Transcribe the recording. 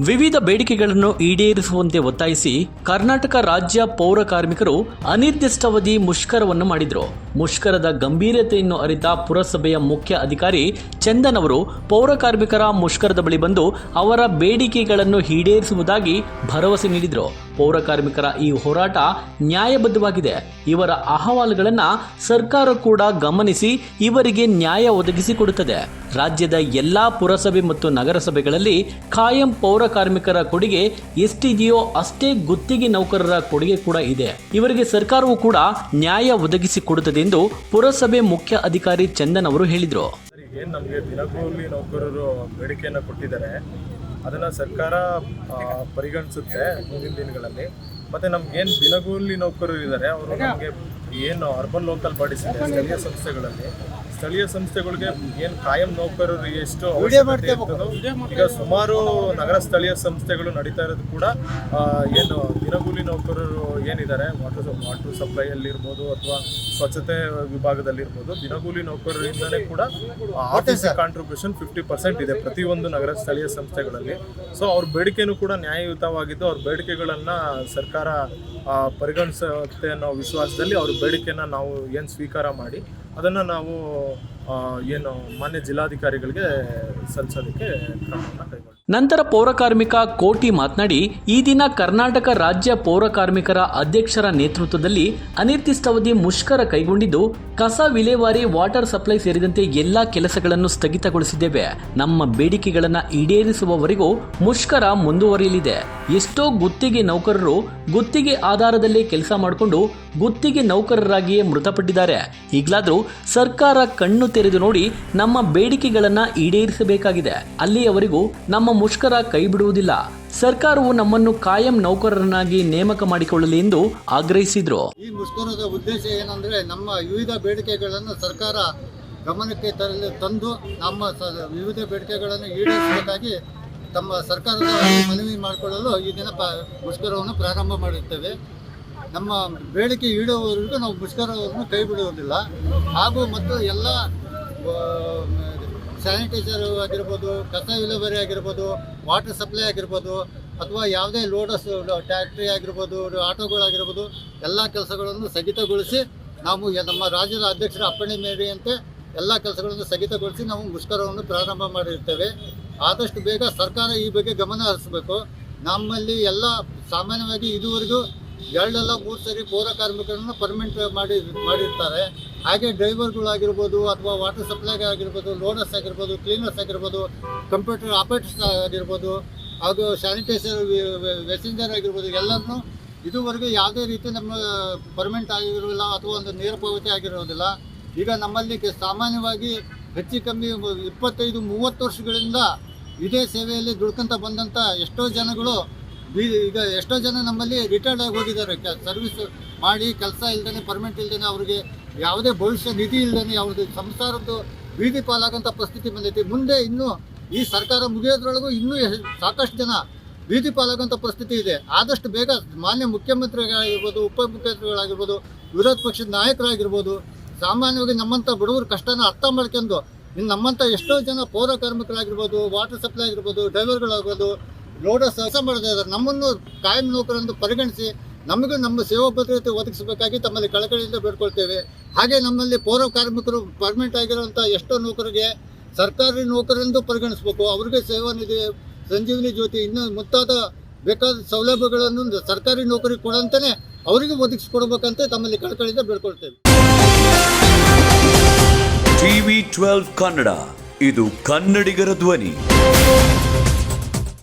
ವಿವಿಧ ಬೇಡಿಕೆಗಳನ್ನು ಈಡೇರಿಸುವಂತೆ ಒತ್ತಾಯಿಸಿ ಕರ್ನಾಟಕ ರಾಜ್ಯ ಪೌರ ಕಾರ್ಮಿಕರು ಅನಿರ್ದಿಷ್ಟಾವಧಿ ಮುಷ್ಕರವನ್ನು ಮಾಡಿದರು. ಮುಷ್ಕರದ ಗಂಭೀರತೆಯನ್ನು ಅರಿತ ಪುರಸಭೆಯ ಮುಖ್ಯ ಅಧಿಕಾರಿ ಚಂದನ್ ಅವರು ಪೌರ ಕಾರ್ಮಿಕರ ಮುಷ್ಕರದ ಬಳಿ ಬಂದು ಅವರ ಬೇಡಿಕೆಗಳನ್ನು ಈಡೇರಿಸುವುದಾಗಿ ಭರವಸೆ ನೀಡಿದರು. ಪೌರ ಕಾರ್ಮಿಕರ ಈ ಹೋರಾಟ ನ್ಯಾಯಬದ್ಧವಾಗಿದೆ. ಇವರ ಅಹವಾಲುಗಳನ್ನು ಸರ್ಕಾರ ಕೂಡ ಗಮನಿಸಿ ಇವರಿಗೆ ನ್ಯಾಯ ಒದಗಿಸಿಕೊಡುತ್ತದೆ. ರಾಜ್ಯದ ಎಲ್ಲಾ ಪುರಸಭೆ ಮತ್ತು ನಗರಸಭೆಗಳಲ್ಲಿ ಕಾಯಂ ಪೌರ ಕಾರ್ಮಿಕರ ಕೊಡುಗೆ ಎಷ್ಟಿದೆಯೋ ಅಷ್ಟೇ ಗುತ್ತಿಗೆ ನೌಕರರ ಕೊಡುಗೆ ಕೂಡ ಇದೆ. ಇವರಿಗೆ ಸರ್ಕಾರವು ಕೂಡ ನ್ಯಾಯ ಒದಗಿಸಿಕೊಡುತ್ತದೆ ಎಂದು ಪುರಸಭೆ ಮುಖ್ಯ ಅಧಿಕಾರಿ ಚಂದನ್ ಅವರು ಹೇಳಿದರು. ಅದನ್ನು ಸರ್ಕಾರ ಪರಿಗಣಿಸುತ್ತೆ ಮುಂದಿನ ದಿನಗಳಲ್ಲಿ. ಮತ್ತು ನಮ್ಗೇನು ದಿನಗೂಲಿ ನೌಕರರು ಇದ್ದಾರೆ ಅವರು ನಮಗೆ ಏನು ಅರ್ಬನ್ ಲೋಕಲ್ ಬಾಡೀಸ್ ಇದೆ ಸ್ಥಳೀಯ ಸಂಸ್ಥೆಗಳಲ್ಲಿ. ಸ್ಥಳೀಯ ಸಂಸ್ಥೆಗಳಿಗೆ ಏನು ಕಾಯಂ ನೌಕರರು ಎಷ್ಟು ಅವಶ್ಯಕತೆ ಇರ್ತದೋ ಈಗ ಸುಮಾರು ನಗರ ಸ್ಥಳೀಯ ಸಂಸ್ಥೆಗಳು ನಡೀತಾ ಇರೋದು ಕೂಡ ಏನು ದಿನಗೂಲಿ ನೌಕರರು ಏನಿದ್ದಾರೆ ವಾಟರ್ ವಾಟರ್ ಸಪ್ಲೈಯಲ್ಲಿರ್ಬೋದು ಅಥವಾ ಸ್ವಚ್ಛತೆ ವಿಭಾಗದಲ್ಲಿರ್ಬೋದು ದಿನಗೂಲಿ ನೌಕರರಿಂದಲೇ ಕೂಡ ಆಫೀಸ್ ಕಾಂಟ್ರಿಬ್ಯೂಷನ್ ಫಿಫ್ಟಿ ಪರ್ಸೆಂಟ್ ಇದೆ ಪ್ರತಿಯೊಂದು ನಗರ ಸ್ಥಳೀಯ ಸಂಸ್ಥೆಗಳಲ್ಲಿ. ಸೊ ಅವ್ರ ಬೇಡಿಕೆನೂ ಕೂಡ ನ್ಯಾಯಯುತವಾಗಿದ್ದು ಅವ್ರ ಬೇಡಿಕೆಗಳನ್ನು ಸರ್ಕಾರ ಪರಿಗಣಿಸುತ್ತೆ ಅನ್ನೋ ವಿಶ್ವಾಸದಲ್ಲಿ ಅವ್ರ ಬೇಡಿಕೆನ ನಾವು ಏನು ಸ್ವೀಕಾರ ಮಾಡಿ ಅದನ್ನು ನಾವು ಏನು ಮಾನ್ಯ ಜಿಲ್ಲಾಧಿಕಾರಿಗಳಿಗೆ ಸಲ್ಲಿಸೋದಕ್ಕೆ ಕ್ರಮವನ್ನು ಕೈಗೊಂಡಿದೆ ನಂತರ ಪೌರಕಾರ್ಮಿಕ ಕೋಟಿ ಮಾತನಾಡಿ, ಈ ದಿನ ಕರ್ನಾಟಕ ರಾಜ್ಯ ಪೌರ ಕಾರ್ಮಿಕರ ಅಧ್ಯಕ್ಷರ ನೇತೃತ್ವದಲ್ಲಿ ಅನಿರ್ದಿಷ್ಟಾವಧಿ ಮುಷ್ಕರ ಕೈಗೊಂಡಿದ್ದು, ಕಸ ವಿಲೇವಾರಿ, ವಾಟರ್ ಸಪ್ಲೈ ಸೇರಿದಂತೆ ಎಲ್ಲಾ ಕೆಲಸಗಳನ್ನು ಸ್ಥಗಿತಗೊಳಿಸಿದ್ದೇವೆ. ನಮ್ಮ ಬೇಡಿಕೆಗಳನ್ನು ಈಡೇರಿಸುವವರೆಗೂ ಮುಷ್ಕರ ಮುಂದುವರಿಯಲಿದೆ. ಎಷ್ಟೋ ಗುತ್ತಿಗೆ ನೌಕರರು ಗುತ್ತಿಗೆ ಆಧಾರದಲ್ಲಿ ಕೆಲಸ ಮಾಡಿಕೊಂಡು ಗುತ್ತಿಗೆ ನೌಕರರಾಗಿಯೇ ಮೃತಪಟ್ಟಿದ್ದಾರೆ. ಈಗಲಾದರೂ ಸರ್ಕಾರ ಕಣ್ಣು ತೆರೆದು ನೋಡಿ ನಮ್ಮ ಬೇಡಿಕೆಗಳನ್ನು ಈಡೇರಿಸಬೇಕಾಗಿದೆ. ಅಲ್ಲಿಯವರೆಗೂ ನಮ್ಮ ಮುಷ್ಕರ ಕೈ ಬಿಡುವುದಿಲ್ಲ ಸರ್ಕಾರವು ನಮ್ಮನ್ನು ಕಾಯಂ ನೌಕರರನ್ನಾಗಿ ನೇಮಕ ಮಾಡಿಕೊಳ್ಳಲಿ ಎಂದು ಆಗ್ರಹಿಸಿದ್ರು. ಈ ಮುಷ್ಕರದ ಉದ್ದೇಶ ಏನಂದ್ರೆ ನಮ್ಮ ವಿವಿಧ ಬೇಡಿಕೆಗಳನ್ನು ಸರ್ಕಾರ ಗಮನಕ್ಕೆ ತರಲು ತಂದು ನಮ್ಮ ವಿವಿಧ ಬೇಡಿಕೆಗಳನ್ನು ಈಡೇರಿಸಬೇಕಾಗಿ ತಮ್ಮ ಸರ್ಕಾರದ ಮನವಿ ಮಾಡಿಕೊಳ್ಳಲು ಈ ದಿನ ಮುಷ್ಕರವನ್ನು ಪ್ರಾರಂಭ ಮಾಡುತ್ತೇವೆ ನಮ್ಮ ಬೇಡಿಕೆ ಈಡುವವರೆಗೂ ನಾವು ಮುಷ್ಕರವನ್ನು ಕೈ ಬಿಡುವುದಿಲ್ಲ ಹಾಗೂ ಮತ್ತು ಎಲ್ಲ ಸ್ಯಾನಿಟೈಸರ್ ಆಗಿರ್ಬೋದು, ಕಸ ವಿಲೇವರಿ ಆಗಿರ್ಬೋದು, ವಾಟರ್ ಸಪ್ಲೈ ಆಗಿರ್ಬೋದು, ಅಥವಾ ಯಾವುದೇ ಲೋಡಸ್ ಟ್ಯಾಕ್ಟ್ರಿ ಆಗಿರ್ಬೋದು ಆಟೋಗಳಾಗಿರ್ಬೋದು ಎಲ್ಲ ಕೆಲಸಗಳನ್ನು ಸ್ಥಗಿತಗೊಳಿಸಿ ನಾವು ನಮ್ಮ ರಾಜ್ಯದ ಅಧ್ಯಕ್ಷರ ಅಪ್ಪಣೆ ಮೇರೆಯಂತೆ ಎಲ್ಲ ಕೆಲಸಗಳನ್ನು ಸ್ಥಗಿತಗೊಳಿಸಿ ನಾವು ಮುಷ್ಕರವನ್ನು ಪ್ರಾರಂಭ ಮಾಡಿರ್ತೇವೆ. ಆದಷ್ಟು ಬೇಗ ಸರ್ಕಾರ ಈ ಬಗ್ಗೆ ಗಮನ ಹರಿಸಬೇಕು. ನಮ್ಮಲ್ಲಿ ಎಲ್ಲ ಸಾಮಾನ್ಯವಾಗಿ ಇದುವರೆಗೂ ಎರಡೆಲ್ಲ ಮೂರು ಸರಿ ಪೌರ ಕಾರ್ಮಿಕರನ್ನು ಪರ್ಮನೆಂಟ್ ಮಾಡಿ ಮಾಡಿರ್ತಾರೆ. ಹಾಗೆ ಡ್ರೈವರ್ಗಳಾಗಿರ್ಬೋದು ಅಥವಾ ವಾಟರ್ ಸಪ್ಲೈ ಆಗಿರ್ಬೋದು ಲೋಡರ್ಸ್ ಆಗಿರ್ಬೋದು ಕ್ಲೀನರ್ಸ್ ಆಗಿರ್ಬೋದು ಕಂಪ್ಯೂಟರ್ ಆಪರೇಟರ್ಸ್ ಆಗಿರ್ಬೋದು, ಹಾಗೂ ಸ್ಯಾನಿಟೈಸರ್ ವೆಸೆಂಜರ್ ಆಗಿರ್ಬೋದು, ಎಲ್ಲರನ್ನೂ ಇದುವರೆಗೂ ಯಾವುದೇ ರೀತಿ ನಮ್ಮ ಪರ್ಮನೆಂಟ್ ಆಗಿರೋದಿಲ್ಲ ಅಥವಾ ಒಂದು ನೇರ ಪಾವತಿ ಆಗಿರೋದಿಲ್ಲ. ಈಗ ನಮ್ಮಲ್ಲಿ ಸಾಮಾನ್ಯವಾಗಿ ಹೆಚ್ಚು ಕಮ್ಮಿ ಇಪ್ಪತ್ತೈದು, ಮೂವತ್ತು ವರ್ಷಗಳಿಂದ ಇದೇ ಸೇವೆಯಲ್ಲಿ ದುಡ್ಕೊಂತ ಬಂದಂಥ ಎಷ್ಟೋ ಜನಗಳು ಈಗ ಎಷ್ಟೋ ಜನ ನಮ್ಮಲ್ಲಿ ರಿಟೈರ್ಡ್ ಆಗಿ ಹೋಗಿದ್ದಾರೆ. ಸರ್ವಿಸ್ ಮಾಡಿ ಕೆಲಸ ಇಲ್ದೇ ಪರ್ಮೆಂಟ್ ಇಲ್ದೇ ಅವ್ರಿಗೆ ಯಾವುದೇ ಭವಿಷ್ಯ ನಿಧಿ ಇಲ್ದೇ ಅವ್ರದ್ದು ಸಂಸಾರದ್ದು ಬೀದಿ ಪಾಲಾಗಂಥ ಪರಿಸ್ಥಿತಿ ಬಂದೈತಿ. ಮುಂದೆ ಇನ್ನೂ ಈ ಸರ್ಕಾರ ಮುಗಿಯೋದ್ರೊಳಗೂ ಇನ್ನೂ ಸಾಕಷ್ಟು ಜನ ಬೀದಿ ಪಾಲಾಗಂಥ ಪರಿಸ್ಥಿತಿ ಇದೆ. ಆದಷ್ಟು ಬೇಗ ಮಾನ್ಯ ಮುಖ್ಯಮಂತ್ರಿಗಳಾಗಿರ್ಬೋದು, ಉಪಮುಖ್ಯಮಂತ್ರಿಗಳಾಗಿರ್ಬೋದು, ವಿರೋಧ ಪಕ್ಷದ ನಾಯಕರಾಗಿರ್ಬೋದು, ಸಾಮಾನ್ಯವಾಗಿ ನಮ್ಮಂಥ ಬಡವರು ಕಷ್ಟನ ಅರ್ಥ ಮಾಡ್ಕೊಂಡು ಇನ್ನು ನಮ್ಮಂಥ ಎಷ್ಟೋ ಜನ ಪೌರ ಕಾರ್ಮಿಕರಾಗಿರ್ಬೋದು ವಾಟರ್ ಸಪ್ಲೈ ಆಗಿರ್ಬೋದು ಡ್ರೈವರ್ಗಳಾಗ್ಬೋದು ಲೋಡರ್ಸ್ ಕೆಲಸ ಮಾಡ್ತಾ ಇದ್ದಾರೆ. ನಮ್ಮನ್ನು ಕಾಯಂ ನೌಕರನ್ನು ಪರಿಗಣಿಸಿ ನಮಗೂ ನಮ್ಮ ಸೇವಾ ಭದ್ರತೆ ಒದಗಿಸಬೇಕಾಗಿ ತಮ್ಮಲ್ಲಿ ಕಳಕಳಿಯಿಂದ ಬೇಡ್ಕೊಳ್ತೇವೆ. ಹಾಗೆ ನಮ್ಮಲ್ಲಿ ಪೌರ ಕಾರ್ಮಿಕರು ಪರ್ಮನೆಂಟ್ ಆಗಿರುವಂಥ ಎಷ್ಟೋ ನೌಕರಿಗೆ ಸರ್ಕಾರಿ ನೌಕರರೆಂದು ಪರಿಗಣಿಸಬೇಕು. ಅವರಿಗೆ ಸೇವಾ ನಿಧಿ, ಸಂಜೀವಿನಿ ಜ್ಯೋತಿ ಇನ್ನೂ ಮುಂತಾದ ಬೇಕಾದ ಸೌಲಭ್ಯಗಳನ್ನು ಸರ್ಕಾರಿ ನೌಕರಿ ಕೊಡಂತಾನೆ ಅವರಿಗೂ ಒದಗಿಸಿಕೊಡ್ಬೇಕಂತ ತಮ್ಮಲ್ಲಿ ಕಳಕಳಿಯಿಂದ ಬೇಡ್ಕೊಳ್ತೇವೆ. TV twelve Kannada. ಇದು ಕನ್ನಡಿಗರ ಧ್ವನಿ.